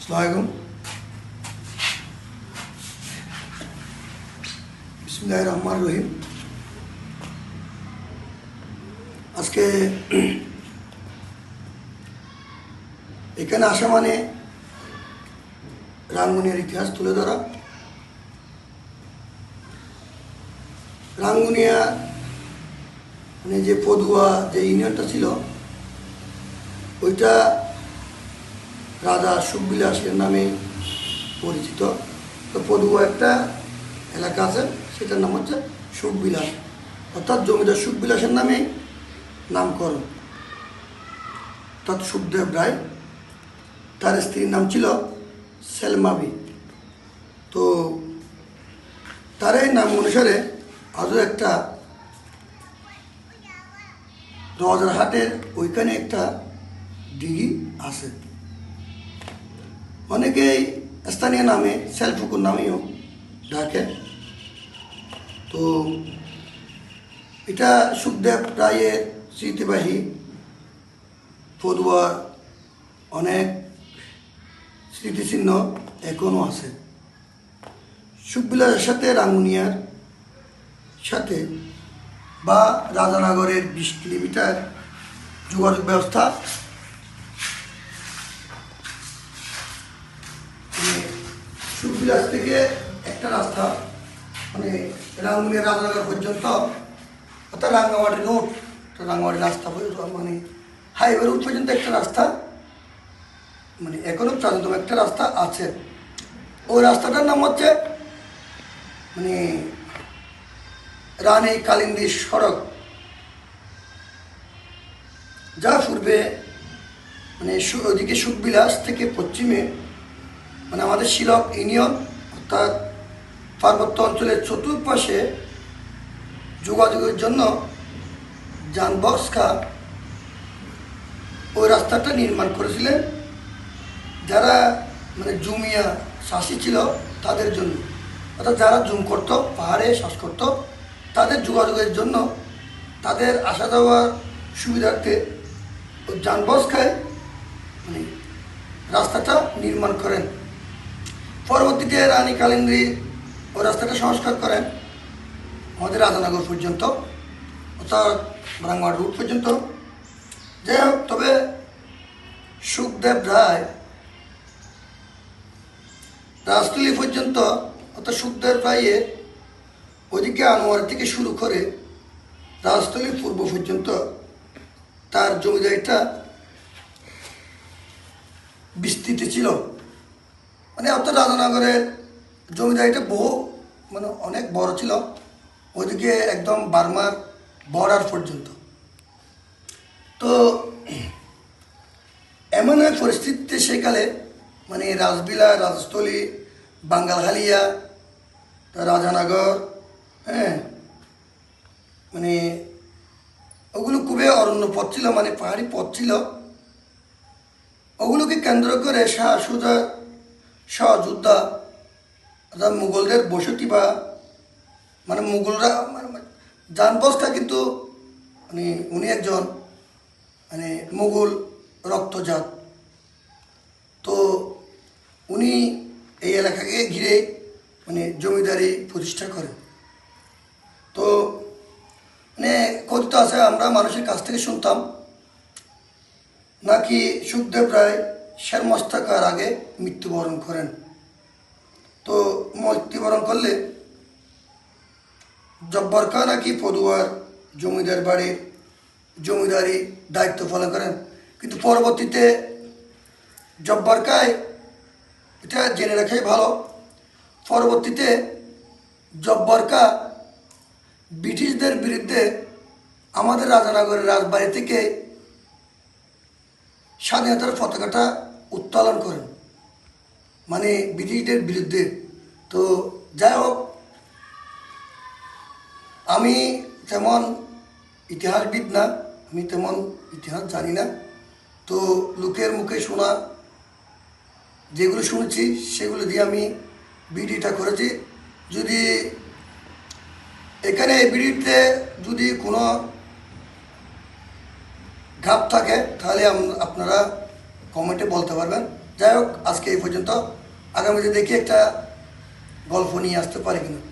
আসসালামাইকুম বিসমুল্লাহ রহমান রহিম আজকে এখানে আসা মানে রাঙ্গুনিয়ার ইতিহাস তুলে ধরা। রাঙ্গুনিয়া মানে যে পদুয়া, যে ইউনিয়নটা ছিল, ওইটা রাজা সুখবিলাসের নামে পরিচিত। তো পদুয়া একটা এলাকা আছে, সেটার নাম হচ্ছে সুখবিলাস। অর্থাৎ জমিদার সুখবিলাসের নামে নামকরণ। অর্থাৎ সুখদেব রায়, তার স্ত্রীর নাম ছিল সেলমাবি তো তার এই নাম অনুসারে আজও একটা রজারহাটের ওইখানে একটা দিঘি আছে। অনেকেই স্থানীয় নামে সেলফুকুর নামেও ডাকে। তো এটা সুখদেব রায়ের স্মৃতিবাহী পদুয়া অনেক স্মৃতিচিহ্ন এখনও আছে। সুখবিলাসের সাথে রাঙ্গুনিয়ার সাথে বা রাজানগরের বিশ কিলোমিটার যোগাযোগ ব্যবস্থা মানে সুখবিলাস থেকে একটা রাস্তা মানে রাঙ্গুনিয়া রাজানগর পর্যন্ত, অর্থাৎ রাঙ্গামাটি রোড রাঙ্গামাটি রাস্তা মানে হাইওয়ে রোড পর্যন্ত একটা রাস্তা মানে এখনও প্রাণতম একটা রাস্তা আছে। ওই রাস্তাটার নাম হচ্ছে মানে রানী কালিন্দী সড়ক। যা পূর্বে মানে ওদিকে সুখবিলাস থেকে পশ্চিমে মানে আমাদের শিলক ইউনিয়ন অর্থাৎ পার্বত্য অঞ্চলের চতুর্পাশে যোগাযোগের জন্য যানবক্সকা ওই রাস্তাটা নির্মাণ করেছিলেন। যারা মানে জুমিয়া শাসী ছিল তাদের জন্য। অর্থাৎ যারা জুম করতো, পাহাড়ে শ্বাস করতো, তাদের যোগাযোগের জন্য তাদের আসা যাওয়ার সুবিধার্থে ওই যানবক্সায় মানে রাস্তাটা নির্মাণ করেন। পরবর্তীতে রানী কালিন্দ্রী ওই রাস্তাটা সংস্কার করেন। আমাদের রাজানগর পর্যন্ত অর্থাৎ ব্রাহ্মণ রুট পর্যন্ত। যাই হোক, তবে সুখদেব রায় রাজতলি পর্যন্ত অর্থাৎ সুখদেব রায়ের ওদিকে আনোয়ার থেকে শুরু করে রাজতলি পূর্ব পর্যন্ত তার জমিদারিটা বিস্তৃত ছিল। মানে অর্থাৎ রাজানগরের জমিদারিটা বহু মানে অনেক বড় ছিল। ওইদিকে একদম বার্মার বর্ডার পর্যন্ত। তো এমন এক পরিস্থিতিতে সেকালে মানে রাজবিলা রাজস্থলী বাঙ্গালহালিয়া রাজানগর হ্যাঁ মানে ওগুলো খুবই অরণ্য পথ ছিল মানে পাহাড়ি পথ ছিল। ওগুলোকে কেন্দ্র করে শাহ সুজা সহযোদ্ধা অর্থাৎ মুঘলদের বসতি বা মানে মুঘলরা মানে জানবস্কা কিন্তু মানে উনি একজন মানে মুঘল রক্তজাত। তো উনি এই এলাকাকে ঘিরে মানে জমিদারি প্রতিষ্ঠা করেন। তো মানে কথিত আছে, আমরা মানুষের কাছ থেকে শুনতাম, নাকি সুখদেব রায় শের মস্তাকার আগে মৃত্যুবরণ করেন। তো মৃত্যুবরণ করলে জব্বর খান নাকি পদুয়ার জমিদার বাড়ির জমিদারি দায়িত্ব পালন করেন। কিন্তু পরবর্তীতে জব্বর খায় এটা জেনে রাখাই ভালো। পরবর্তীতে জব্বর কা ব্রিটিশদের বিরুদ্ধে আমাদের রাজানগরের রাজবাড়ি থেকে স্বাধীনতার পতাকাটা উত্তোলন করেন। মানে ব্রিটিশদের বিরুদ্ধে। তো যাই হোক, আমি তেমন ইতিহাসবিদ না, আমি তেমন ইতিহাস জানি না। তো লোকের মুখে শোনা যেগুলো শুনছি, সেগুলো দিয়ে আমি বিডিটা করেছি। যদি এখানে বিডিতে যদি কোনো ঘাপ থাকে, তাহলে আপনারা কমেন্টে বলতে পারবেন। যাই হোক, আজকে এই পর্যন্ত। আগামীতে দেখি একটা গল্প নিয়ে আসতে পারি কিনা।